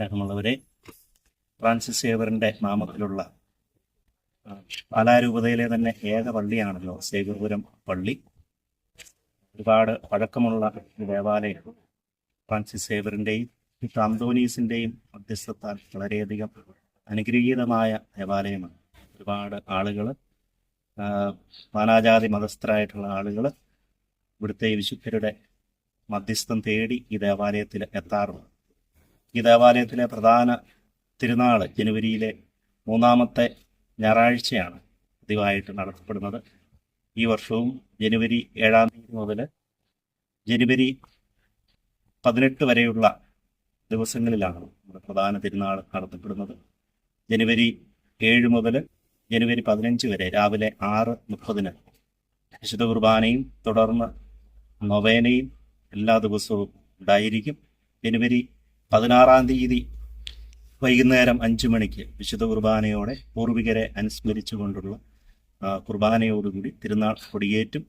സ്നേഹമുള്ളവരെ ഫ്രാൻസിസ് സേവറിന്റെ നാമത്തിലുള്ള പാലാരൂപതയിലെ തന്നെ ഏക പള്ളിയാണല്ലോ സേവർപുരം പള്ളി. ഒരുപാട് പഴക്കമുള്ള ദേവാലയം ഫ്രാൻസിസ് വിശുദ്ധ അന്തോനീസിന്റെയും മധ്യസ്ഥത്താൽ വളരെയധികം അനുഗ്രഹീതമായ ദേവാലയമാണ്. ഒരുപാട് ആളുകൾ നാനാജാതി മതസ്ഥരായിട്ടുള്ള ആളുകൾ ഇവിടുത്തെ വിശുദ്ധരുടെ മധ്യസ്ഥം തേടി ഈ ദേവാലയത്തിൽ എത്താറുണ്ട്. ഈ ദേവാലയത്തിലെ പ്രധാന തിരുനാൾ ജനുവരിയിലെ മൂന്നാമത്തെ ഞായറാഴ്ചയാണ് പതിവായിട്ട് നടത്തപ്പെടുന്നത്. ഈ വർഷവും ജനുവരി ഏഴാം തീയതി മുതൽ ജനുവരി പതിനെട്ട് വരെയുള്ള ദിവസങ്ങളിലാണ് നമ്മുടെ പ്രധാന തിരുനാൾ നടത്തപ്പെടുന്നത്. ജനുവരി ഏഴ് മുതൽ ജനുവരി പതിനഞ്ച് വരെ രാവിലെ ആറ് മുപ്പതിന് വിശുദ്ധ കുർബാനയും തുടർന്ന് നൊവേനയും എല്ലാ ദിവസവും ഉണ്ടായിരിക്കും. ജനുവരി പതിനാറാം തീയതി വൈകുന്നേരം അഞ്ചു മണിക്ക് വിശുദ്ധ കുർബാനയോടെ പൂർവികരെ അനുസ്മരിച്ചുകൊണ്ടുള്ള കൊണ്ടുള്ള കുർബാനയോടുകൂടി തിരുനാൾ കൊടിയേറ്റും.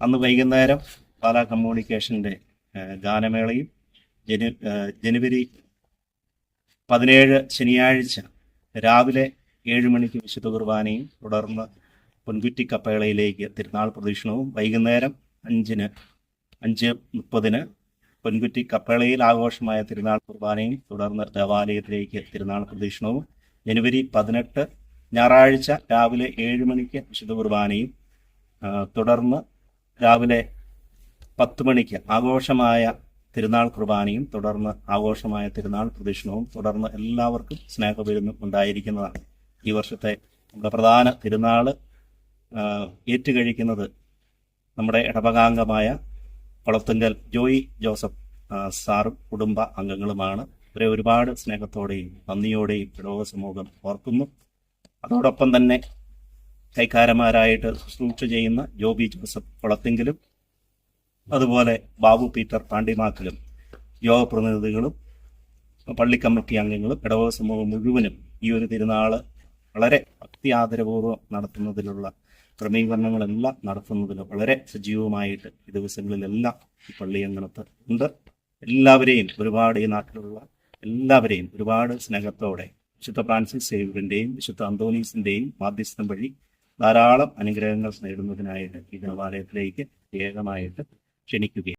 അന്ന് വൈകുന്നേരം പാലാ കമ്മ്യൂണിക്കേഷന്റെ ഗാനമേളയും ജനു ജനുവരി പതിനേഴ് ശനിയാഴ്ച രാവിലെ ഏഴ് മണിക്ക് വിശുദ്ധ കുർബാനയും തുടർന്ന് പൊൻകുറ്റി കപ്പേളയിലേക്ക് തിരുനാൾ പ്രദക്ഷിണവും വൈകുന്നേരം അഞ്ചിന് അഞ്ച് മുപ്പതിന് പൊൻകുറ്റി കപ്പേളയിൽ ആഘോഷമായ തിരുനാൾ കുർബാനയും തുടർന്ന് ദേവാലയത്തിലേക്ക് തിരുനാൾ പ്രദക്ഷിണവും. ജനുവരി പതിനെട്ട് ഞായറാഴ്ച രാവിലെ ഏഴ് മണിക്ക് വിശുദ്ധ കുർബാനയും തുടർന്ന് രാവിലെ പത്ത് മണിക്ക് ആഘോഷമായ തിരുനാൾ കുർബാനയും തുടർന്ന് ആഘോഷമായ തിരുനാൾ പ്രദക്ഷിണവും തുടർന്ന് എല്ലാവർക്കും സ്നേഹവിരുന്നും ഉണ്ടായിരിക്കുന്നതാണ്. ഈ വർഷത്തെ നമ്മുടെ പ്രധാന തിരുനാൾ ഏറ്റുകഴിക്കുന്നത് നമ്മുടെ ഇടവകാംഗമായ കൊളത്തുങ്കൽ ജോയി ജോസഫ് സാറും കുടുംബ അംഗങ്ങളുമാണ്. ഇവരെ ഒരുപാട് സ്നേഹത്തോടെയും നന്ദിയോടെയും ഇടവക സമൂഹം ഓർക്കുന്നു. അതോടൊപ്പം തന്നെ കൈക്കാരന്മാരായിട്ട് ശുശ്രൂഷ ചെയ്യുന്ന ജോബി ജോസഫ് കൊളത്തിങ്കിലും അതുപോലെ ബാബു പീറ്റർ പാണ്ടിമാക്കലും യോഗ പ്രതിനിധികളും പള്ളി കമ്മിറ്റി അംഗങ്ങളും ഇടവക സമൂഹം മുഴുവനും ഈ ഒരു തിരുനാൾ വളരെ ഭക്തി ആദരപൂർവം നടത്തുന്നതിലുള്ള ക്രമീകരണങ്ങളെല്ലാം നടത്തുന്നതിലും വളരെ സജീവമായിട്ട് ഈ ദിവസങ്ങളിലെല്ലാം ഈ പള്ളിയങ്കണത്ത് ഉണ്ട്. എല്ലാവരെയും ഒരുപാട് ഈ നാട്ടിലുള്ള എല്ലാവരെയും ഒരുപാട് സ്നേഹത്തോടെ വിശുദ്ധ ഫ്രാൻസിസ് സേവിയറിന്റെയും വിശുദ്ധ അന്തോണീസിന്റെയും മാധ്യസ്ഥം വഴി ധാരാളം അനുഗ്രഹങ്ങൾ നേടുന്നതിനായിട്ട് ഈ ദേവാലയത്തിലേക്ക് ഏകമായിട്ട് ക്ഷണിക്കുകയും